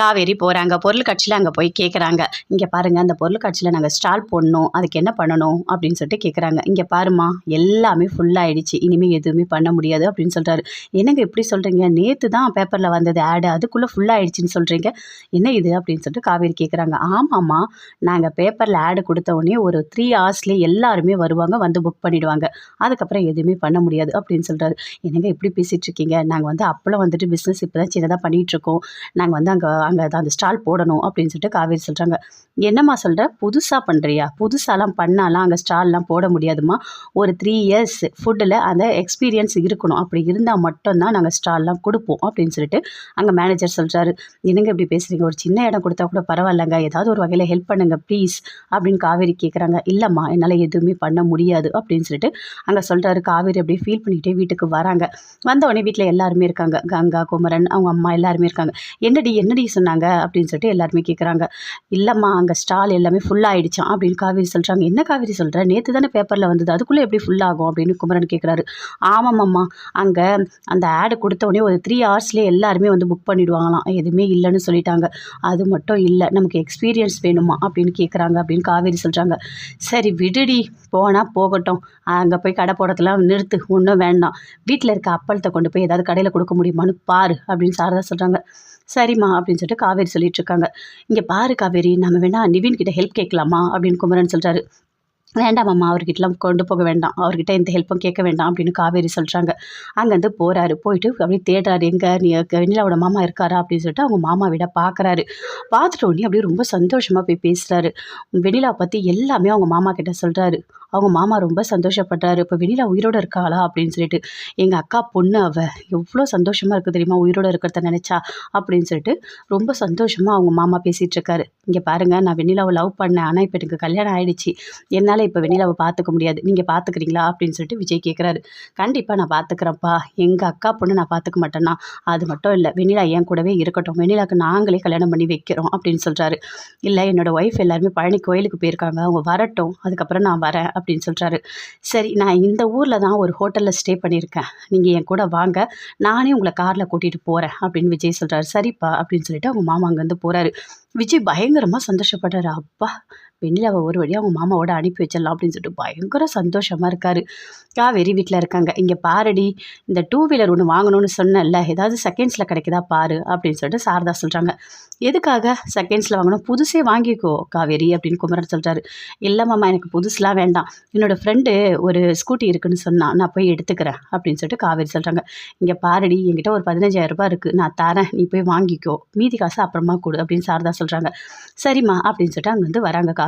காவேரி போகிறாங்க பொருள் கட்சியில் அங்கே போய் கேட்குறாங்க இங்கே பாருங்கள் அந்த பொருள் கட்சியில் நாங்கள் ஸ்டால் போடணும். அதுக்கு என்ன பண்ணணும்? அப்படின்னு சொல்லிட்டு கேட்குறாங்க இங்கே பாருமா எல்லாமே ஃபுல்லாகிடுச்சு இனிமேல் எதுவுமே பண்ண முடியாது அப்படின்னு சொல்கிறாரு என்னங்க இப்படி சொல்கிறீங்க நேற்று தான் பேப்பரில் வந்தது ஆடு அதுக்குள்ளே ஃபுல்லாகிடுச்சின்னு சொல்கிறீங்க என்ன இது? அப்படின்னு சொல்லிட்டு காவேரி கேட்குறாங்க ஆமாம்மா நாங்கள் பேப்பரில் ஆடு கொடுத்த உடனே ஒரு த்ரீ ஹவர்ஸ்லேயே எல்லாருமே வருவாங்க வந்து புக் பண்ணிவிடுவாங்க அதுக்கப்புறம் எதுவுமே பண்ண முடியாது அப்படின்னு சொல்கிறாரு என்னங்க இப்படி பேசிகிட்டு இருக்கீங்க? நாங்கள் வந்து அப்போலாம் வந்துட்டு பிஸ்னஸ் இப்போ தான் சின்னதாக பண்ணிகிட்ருக்கோம் நாங்கள் வந்து அங்கே அங்கே அந்த ஸ்டால் போடணும் அப்படின்னு சொல்லிட்டு காவேரி சொல்கிறாங்க என்னம்மா சொல்கிற புதுசாக பண்ணுறியா புதுசாலாம் பண்ணாலாம் அங்கே ஸ்டால்லாம் போட முடியாதும்மா. ஒரு த்ரீ இயர்ஸ் ஃபுட்டில் அந்த எக்ஸ்பீரியன்ஸ் இருக்கணும். அப்படி இருந்தால் மட்டும்தான் நாங்கள் ஸ்டால்லாம் கொடுப்போம் அப்படின்னு சொல்லிட்டு அங்கே மேனேஜர் சொல்கிறாரு என்னங்க இப்படி பேசுகிறீங்க ஒரு சின்ன இடம் கொடுத்தா கூட பரவாயில்லைங்க. ஏதாவது ஒரு வகையில் ஹெல்ப் பண்ணுங்க ப்ளீஸ் அப்படின்னு காவேரி கேட்குறாங்க இல்லைம்மா என்னால் எதுவுமே பண்ண முடியாது அப்படின்னு சொல்லிட்டு அங்கே சொல்கிறாரு காவேரி அப்படியே ஃபீல் பண்ணிகிட்டே வீட்டுக்கு வராங்க. வந்தவொடனே வீட்டில் எல்லாருமே இருக்காங்க. கங்கா குமரன் அவங்க அம்மா எல்லாருமே இருக்காங்க. என்னடி என்னடி சொன்னாங்க அப்படின்னு சொல்லிட்டு எல்லாருமே கேட்குறாங்க இல்லைம்மா அங்கே ஸ்டால் எல்லாமே ஃபுல்லாக ஆயிடுச்சாம் அப்படின்னு காவேரி சொல்கிறாங்க என்ன காவேரி சொல்கிற நேற்று தானே பேப்பரில் வந்தது. அதுக்குள்ளே எப்படி ஃபுல் ஆகும் அப்படின்னு குமரன் கேட்குறாரு ஆமாம்மாம்மா அங்கே அந்த ஆடு கொடுத்த உடனே ஒரு த்ரீ ஹவர்ஸ்லேயே எல்லாருமே வந்து புக் பண்ணிவிடுவாங்களாம் எதுவுமே இல்லைன்னு சொல்லிட்டாங்க. அது மட்டும் இல்லை நமக்கு எக்ஸ்பீரியன்ஸ் வேணுமா அப்படின்னு கேட்குறாங்க அப்படின்னு காவேரி சொல்கிறாங்க சரி விடுடி. போனால் போகட்டும். அங்கே போய் கடை போடத்தெல்லாம் நிறுத்து. ஒன்றும் வேண்டாம். வீட்டில் இருக்க அப்பளத்தை கொண்டு போய் ஏதாவது கடையில் கொடுக்க முடியுமான்னு பாரு அப்படின்னு சாரதா சொல்கிறாங்க சரிம்மா அப்படின்னு சொல்லிட்டு காவேரி சொல்லிட்டு இருக்காங்க இங்கே பாரு காவேரி நம்ம வேணா நிவின் கிட்ட ஹெல்ப் கேட்கலாமா அப்படின்னு குமரன் சொல்கிறாரு வேண்டாம் அவர்கிட்டலாம் கொண்டு போக வேண்டாம். அவர்கிட்ட எந்த ஹெல்ப்பும் கேட்க வேண்டாம் அப்படின்னு காவேரி சொல்கிறாங்க அங்கேருந்து போகிறாரு போயிட்டு அப்படியே தேடுறாரு. எங்கே நீ வெண்ணிலாவோட மாமா இருக்காரா அப்படின்னு சொல்லிட்டு அவங்க மாமா விட பார்க்குறாரு. பார்த்துட்டோன்னே அப்படியே ரொம்ப சந்தோஷமாக போய் பேசுகிறாரு வெண்ணிலாவை பற்றி எல்லாமே அவங்க மாமா கிட்ட சொல்கிறாரு அவங்க மாமா ரொம்ப சந்தோஷப்பட்டார். இப்போ வெண்ணிலா உயிரோடு இருக்காளா? அப்படின்னு சொல்லிட்டு எங்கள் அக்கா பொண்ணு அவ. எவ்வளோ சந்தோஷமாக இருக்குது தெரியுமா? உயிரோடு இருக்கிறத நினச்சா? அப்படின்னு சொல்லிட்டு ரொம்ப சந்தோஷமாக அவங்க மாமா பேசிகிட்டு இருக்காரு இங்கே பாருங்கள் நான் வெண்ணிலாவை லவ் பண்ணேன். ஆனால் இப்போ எனக்கு கல்யாணம் ஆகிடுச்சு என்னால் இப்போ வெண்ணிலாவை பார்த்துக்க முடியாது. நீங்கள் பார்த்துக்கிறீங்களா அப்படின்னு சொல்லிட்டு விஜய் கேட்குறாரு கண்டிப்பாக நான் பார்த்துக்கிறேன்ப்பா எங்கள் அக்கா பொண்ணு நான் பார்த்துக்க மாட்டேன்னா அது மட்டும் இல்லை. வெண்ணிலா என் கூடவே இருக்கட்டும். வெண்ணிலாவுக்கு நாங்களே கல்யாணம் பண்ணி வைக்கிறோம். அப்படின்னு சொல்கிறாரு இல்லை என்னோடய ஒய்ஃப் எல்லாருமே பழனி கோயிலுக்கு போயிருக்காங்க. அவங்க வரட்டும். அதுக்கப்புறம் நான் வரேன். அப்படின்னு சொல்கிறாரு சரி நான் இந்த ஊரில் தான் ஒரு ஹோட்டலில் ஸ்டே பண்ணியிருக்கேன். நீங்கள் என் கூட வாங்க நானே உங்களை காரில் கூட்டிகிட்டு போகிறேன் அப்படின்னு விஜய் சொல்கிறாரு சரிப்பா அப்படின்னு சொல்லிட்டு அவங்க மாமா அங்கேருந்து போகிறாரு விஜய் பயங்கரமாக சந்தோஷப்படுறாரு. அப்பா வெண்ணிலாவை ஒரு வழியாக அவங்க மாமாவோட அனுப்பி வச்சிடலாம் அப்படின்னு சொல்லிட்டு பயங்கர சந்தோஷமாக இருக்கார். காவேரி வீட்டில் இருக்காங்க. இங்கே பாருடி இந்த டூ வீலர் ஒன்று வாங்கணும்னு சொன்னேன்ல ஏதாவது செகண்ட்ஸில் கிடைக்குதா பாரு அப்படின்னு சொல்லிட்டு சாரதா சொல்கிறாங்க எதுக்காக செகண்ட்ஸில் வாங்கணும்? புதுசே வாங்கிக்கோ காவேரி அப்படின்னு குமரன் சொல்கிறாரு இல்லை மாமா எனக்கு புதுசுலாம் வேண்டாம். என்னோடய ஃப்ரெண்டு ஒரு ஸ்கூட்டி இருக்குன்னு சொன்னான் நான் போய் எடுத்துக்கிறேன் அப்படின்னு சொல்லிட்டு காவேரி சொல்கிறாங்க இங்கே பாருடி என்கிட்ட ஒரு பதினஞ்சாயிரம் ரூபாய் இருக்குது நான் தரேன் நீ போய் வாங்கிக்கோ. மீதி காசு அப்புறமா கொடு அப்படின்னு சாரதா சொல்கிறாங்க சரிம்மா அப்படின்னு சொல்லிட்டு அங்கே வந்து வராங்க காவேரி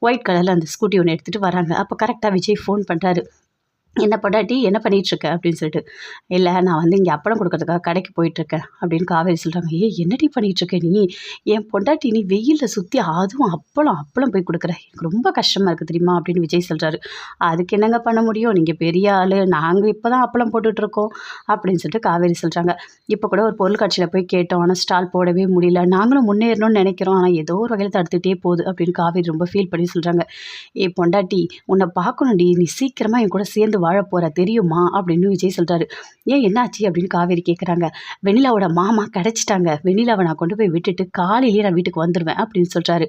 ஒயிட் கலரில் அந்த ஸ்கூட்டி ஒன்று எடுத்துகிட்டு வராங்க. அப்போ கரெக்டாக விஜய் ஃபோன் பண்ணுறாரு என்ன பொண்டாட்டி என்ன பண்ணிகிட்ருக்க அப்படின்னு சொல்லிட்டு இல்லை நான் வந்து இங்கே அப்பளம் கொடுக்கறதுக்காக கடைக்கு போயிட்டுருக்கேன். அப்படின்னு காவேரி சொல்கிறாங்க ஏ என்னடி பண்ணிகிட்ருக்க நீ? என் பொண்டாட்டி நீ வெயிலில் சுற்றி அதுவும் அப்பளம் அப்பளம் போய் கொடுக்குற. எனக்கு ரொம்ப கஷ்டமாக இருக்குது தெரியுமா? அப்படின்னு விஜய் சொல்கிறாரு அதுக்கு என்னங்க பண்ண முடியும்? நீங்கள் பெரிய ஆள். நாங்கள் இப்போ தான் அப்பளம் போட்டுட்ருக்கோம் அப்படின்னு சொல்லிட்டு காவேரி சொல்கிறாங்க இப்போ கூட ஒரு பொருள் காட்சியில் போய் கேட்டோம். ஆனால் ஸ்டால் போடவே முடியல. நாங்களும் முன்னேறணும்னு நினைக்கிறோம். ஆனால் ஏதோ ஒரு வகையில் தடுத்துகிட்டே போகுது அப்படின்னு காவேரி ரொம்ப ஃபீல் பண்ணி சொல்கிறாங்க ஏ பொண்டாட்டி உன்னை பார்க்கணும்டி. நீ சீக்கிரமாக என் கூட சேர்ந்து வாழ போகிற தெரியுமா அப்படின்னு விஜய் சொல்கிறாரு ஏன் என்னாச்சு? அப்படின்னு காவேரி கேட்குறாங்க வெண்ணிலாவோட மாமா கிடச்சிட்டாங்க. வெண்ணிலாவை நான் கொண்டு போய் விட்டுட்டு காலையிலேயே நான் வீட்டுக்கு வந்துடுவேன் அப்படின்னு சொல்கிறாரு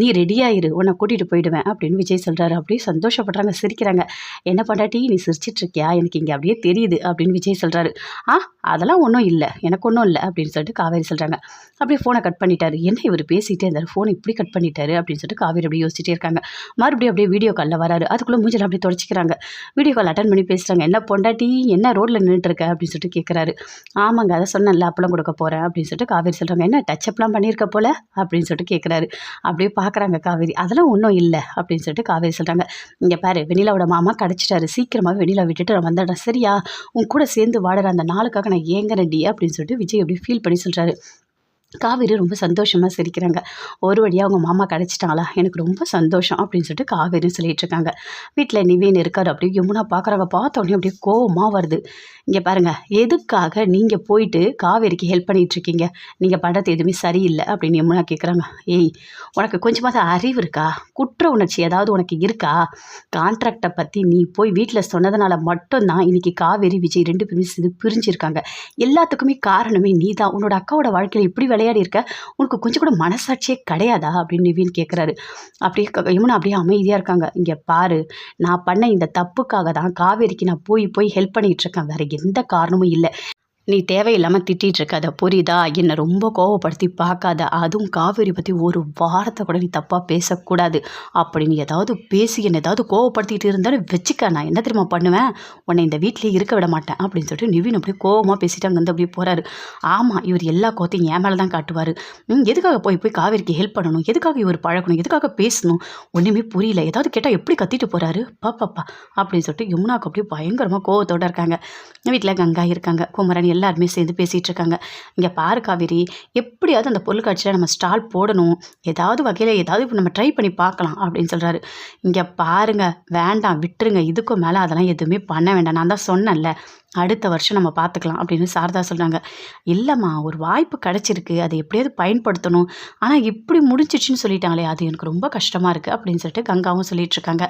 நீ ரெடியாயிரு உன்னை கூட்டிகிட்டு போயிடுவேன் அப்படின்னு விஜய் சொல்கிறாரு அப்படியே சந்தோஷப்படுறாங்க சிரிக்கிறாங்க. என்ன பண்ணாட்டி நீ சிரிச்சிட்டு இருக்கியா எனக்கு இங்கே அப்படியே தெரியுது அப்படின்னு விஜய் சொல்கிறாரு ஆ அதெல்லாம் ஒன்றும் இல்லை. எனக்கு ஒன்றும் இல்லை அப்படின்னு சொல்லிட்டு காவேரி சொல்கிறாங்க அப்படியே ஃபோனை கட் பண்ணிட்டாரு. என்ன இவர் பேசிகிட்டே இருந்தார்? ஃபோனை இப்படி கட் பண்ணிட்டாரு? அப்படின்னு சொல்லிட்டு காவேரி அப்படியே யோசிச்சுட்டே இருக்காங்க. மறுபடியும் அப்படியே வீடியோ காலில் வராரு. அதுக்குள்ளே மூஞ்சில் அப்படியே தொடச்சிக்கிறாங்க. வீடியோ கால் அட்டன் பண்ணி பேசுகிறாங்க என்ன பொண்டாட்டி என்ன ரோட்டில் நின்றுட்டுருக்க அப்படின்னு சொல்லிட்டு கேட்குறாரு ஆமாங்க அதை சொன்னேன்ல அப்பளம் கொடுக்க போகிறேன் அப்படின்னு சொல்லிட்டு காவேரி சொல்கிறாங்க என்ன டச்சப்லாம் பண்ணியிருக்க போல? அப்படின்னு சொல்லிட்டு கேட்குறாரு அப்படியே பார்க்குறாங்க காவேரி. அதெல்லாம் ஒன்றும் இல்லை. அப்படின்னு சொல்லிட்டு காவேரி சொல்கிறாங்க இங்கே பாரு வெண்ணிலாவோட மாமா கிடச்சிட்டாரு. சீக்கிரமாக வெனிலா விட்டுட்டு நான் வந்துடுறேன். சரியா? உன் கூட சேர்ந்து வாடுற அந்த நாளுக்காக நான் ஏங்குறேன்டி. அப்படின்னு சொல்லிட்டு விஜய் அப்படியே ஃபீல் பண்ணி சொல்கிறாரு காவேரி ரொம்ப சந்தோஷமாக சிரிக்கிறாங்க. ஒரு வழியாக அவங்க மாமா கிடச்சிட்டாங்களா? எனக்கு ரொம்ப சந்தோஷம் அப்படின்னு சொல்லிட்டு காவேரின்னு சொல்லிட்டு இருக்காங்க. வீட்டில் நிவேன் இருக்காரு அப்படியே யமுனா பார்க்குறாங்க பார்த்தோன்னே அப்படியே கோவமாக வருது. இங்கே பாருங்கள் எதுக்காக நீங்கள் போயிட்டு காவேரிக்கு ஹெல்ப் பண்ணிகிட்ருக்கீங்க நீங்கள் பண்ணுறது எதுவுமே சரியில்லை அப்படின்னு யமுனா கேட்குறாங்க ஏய் உனக்கு கொஞ்சமாக அறிவு இருக்கா? குற்ற உணர்ச்சி ஏதாவது உனக்கு இருக்கா? கான்ட்ராக்டை பற்றி நீ போய் வீட்டில் சொன்னதுனால மட்டும்தான் இன்னைக்கு காவேரி விஜய் ரெண்டு பேருமே இது பிரிஞ்சிருக்காங்க. எல்லாத்துக்குமே காரணமே நீ தான் உன்னோட அக்காவோட வாழ்க்கையில் இப்படி விளையாடி இருக்க உனக்கு கொஞ்சம் கூட மனசாட்சியே கிடையாதா? அப்படின்னு நிவின் கேட்குறாரு அப்படியே யமுனா அப்படியே அமைதியாக இருக்காங்க. இங்கே பாரு நான் பண்ண இந்த தப்புக்காக தான் காவேரிக்கு நான் போய் போய் ஹெல்ப் பண்ணிகிட்டு இருக்கேன். வேற எந்த காரணமும் இல்லை. நீ தேவையில்லாமல் திட்டிகிட்டு இருக்காத புரியுதா? என்னை ரொம்ப கோவப்படுத்தி பார்க்காத. அதுவும் காவேரி பற்றி ஒரு வாரத்தை கூட நீ தப்பாக பேசக்கூடாது. அப்படி நீ ஏதாவது பேசி என்னை ஏதாவது கோவப்படுத்திட்டு இருந்தாலும் வச்சுக்க நான் என்ன தெரியுமா பண்ணுவேன்? உன்னை இந்த வீட்டிலே இருக்க விட மாட்டேன் அப்படின்னு சொல்லிட்டு நிவின் அப்படியே கோவமாக பேசிட்டு அங்கேருந்து அப்படியே போகிறாரு ஆமாம் இவர் எல்லா கோத்தையும் என் மேலே தான் காட்டுவார். ம் எதுக்காக போய் போய் காவேரிக்கு ஹெல்ப் பண்ணணும்? எதுக்காக இவர் பழகணும்? எதுக்காக பேசணும்? ஒன்றுமே புரியல. ஏதாவது கேட்டால் எப்படி கத்திட்டு போகிறாரு பாப்பாப்பா அப்படின்னு சொல்லிட்டு யமுனாவுக்கு அப்படியே பயங்கரமாக கோவத்தோடு இருக்காங்க. வீட்டில் கங்கா இருக்காங்க குமரன் எல்லாருமே சேர்ந்து பேசிகிட்டு இருக்காங்க இங்கே பாரு காவேரி எப்படியாவது அந்த பொருட்காட்சியில் நம்ம ஸ்டால் போடணும். ஏதாவது வகையில் ஏதாவது இப்போ நம்ம ட்ரை பண்ணி பார்க்கலாம் அப்படின்னு சொல்கிறாரு இங்கே பாருங்க வேண்டாம் விட்டுருங்க. இதுக்கும் மேலே அதெல்லாம் எதுவுமே பண்ண வேண்டாம். நான் தான் சொன்னேன்ல அடுத்த வருஷம் நம்ம பார்த்துக்கலாம் அப்படின்னு சாரதா சொல்கிறாங்க இல்லைம்மா ஒரு வாய்ப்பு கிடச்சிருக்கு. அதை எப்படியாவது பயன்படுத்தணும். ஆனால் இப்படி முடிஞ்சிடுச்சுன்னு சொல்லிட்டாங்களே அது எனக்கு ரொம்ப கஷ்டமாக இருக்குது அப்படின்னு சொல்லிட்டு கங்காவும் சொல்லிகிட்ருக்காங்க.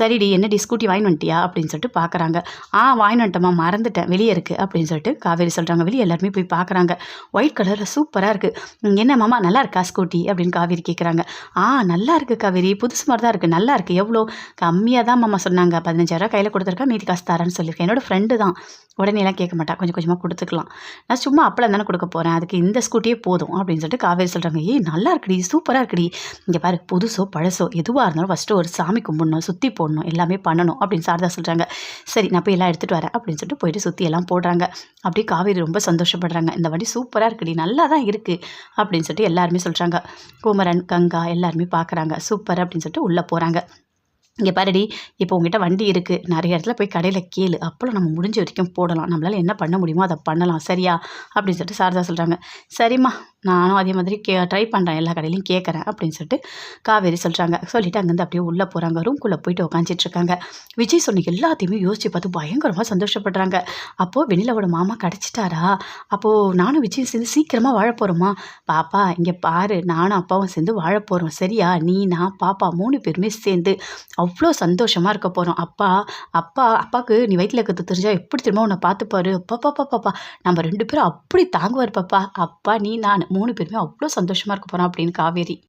சரிடி என்னடி ஸ்கூட்டி வாங்கி வந்துட்டியா? அப்படின்னு சொல்லிட்டு பார்க்குறாங்க ஆ வாங்கி வந்துட்டம்மா மறந்துட்டேன். வெளியே இருக்குது அப்படின்னு சொல்லிட்டு காவேரி சொல்கிறாங்க வெளியே எல்லாருமே போய் பார்க்குறாங்க ஒயிட் கலரில் சூப்பராக இருக்குது என்ன மாமா நல்லா இருக்கா ஸ்கூட்டி? அப்படின்னு காவேரி கேட்குறாங்க ஆ நல்லா இருக்குது காவேரி. புதுசு மாதிரி தான் இருக்குது நல்லா இருக்குது எவ்வளோ? கம்மியாக தான் மாமா சொன்னாங்க. பதினஞ்சாயிரரூவா கையில் கொடுத்துருக்கா மீதி காசு தரேன்னு சொல்லியிருக்கேன். என்னோட ஃப்ரெண்டு தான். உடனேலாம் கேட்க மாட்டா. கொஞ்சம் கொஞ்சமாக கொடுத்துக்கலாம். நான் சும்மா அப்பளம் தானே கொடுக்க போகிறேன் அதுக்கு இந்த ஸ்கூட்டியே போதும் அப்படின்னு சொல்லிட்டு காவேரி சொல்கிறாங்க ஏய் நல்லா இருக்குடி. சூப்பராக இருக்குடி. இங்கே பாரு புதுசோ பழசோ எதுவாக இருந்தாலும் ஃபஸ்ட்டு ஒரு சாமி கும்பிடணும் சுற்றி போடணும் எல்லாமே பண்ணணும் அப்படின்னு சாரதா சொல்கிறாங்க சரி நான் போய் எல்லாம் எடுத்துகிட்டு வரேன் அப்படின்னு சொல்லிட்டு போயிட்டு சுற்றி எல்லாம் போடுறாங்க. அப்படியே காவேரி ரொம்ப சந்தோஷப்படுறாங்க. இந்த வண்டி சூப்பராக இருக்குடி நல்லா தான் இருக்குது அப்படின்னு சொல்லிட்டு எல்லாருமே சொல்கிறாங்க குமரன் கங்கா எல்லாருமே பார்க்குறாங்க சூப்பர் அப்படின்னு சொல்லிட்டு உள்ளே போகிறாங்க இங்கே பாருடி இப்போ உங்ககிட்ட வண்டி இருக்குது நிறைய இடத்துல போய் கடையில் கேளு. அப்போலாம் நம்ம முடிஞ்ச வரைக்கும் போடலாம். நம்மளால் என்ன பண்ண முடியுமோ அதை பண்ணலாம். சரியா? அப்படின்னு சொல்லிட்டு சாரதா சொல்கிறாங்க சரிம்மா நானும் அதே மாதிரி கே ட்ரை பண்ணுறேன் எல்லா கடையிலையும் கேட்குறேன் அப்படின்னு சொல்லிட்டு காவேரி சொல்கிறாங்க சொல்லிவிட்டு அங்கேருந்து அப்படியே உள்ளே போகிறாங்க ரூம்குள்ளே போயிட்டு உக்காந்துட்டுருக்காங்க விஜய் சொன்ன எல்லாத்தையுமே யோசிச்சு பார்த்து பயங்கரமாக சந்தோஷப்படுறாங்க. அப்போது வெண்ணிலாவோட மாமா கிடச்சிட்டாரா? அப்போது நானும் விஜய் சேர்ந்து சீக்கிரமாக வாழ போகிறோமா பாப்பா இங்கே பாரு. நானும் அப்பாவும் சேர்ந்து வாழ போகிறோம் சரியா? நீ நான் பாப்பா மூணு பேருமே சேர்ந்து அவ்வளோ சந்தோஷமாக இருக்க போகிறோம் அப்பா அப்பா அப்பாவுக்கு நீ வயிற்றில் இருக்கிறது தெரிஞ்சால் எப்படி திரும்ப உன்னை பார்த்துப்பாரு? பாப்பா பாப்பா நம்ம ரெண்டு பேரும் அப்படி தாங்குவார் பாப்பா. அப்பா நீ நான் மூணு பேருமே அவ்வளோ சந்தோஷமாக இருக்க போகிறோம் அப்படின்னு காவேரி.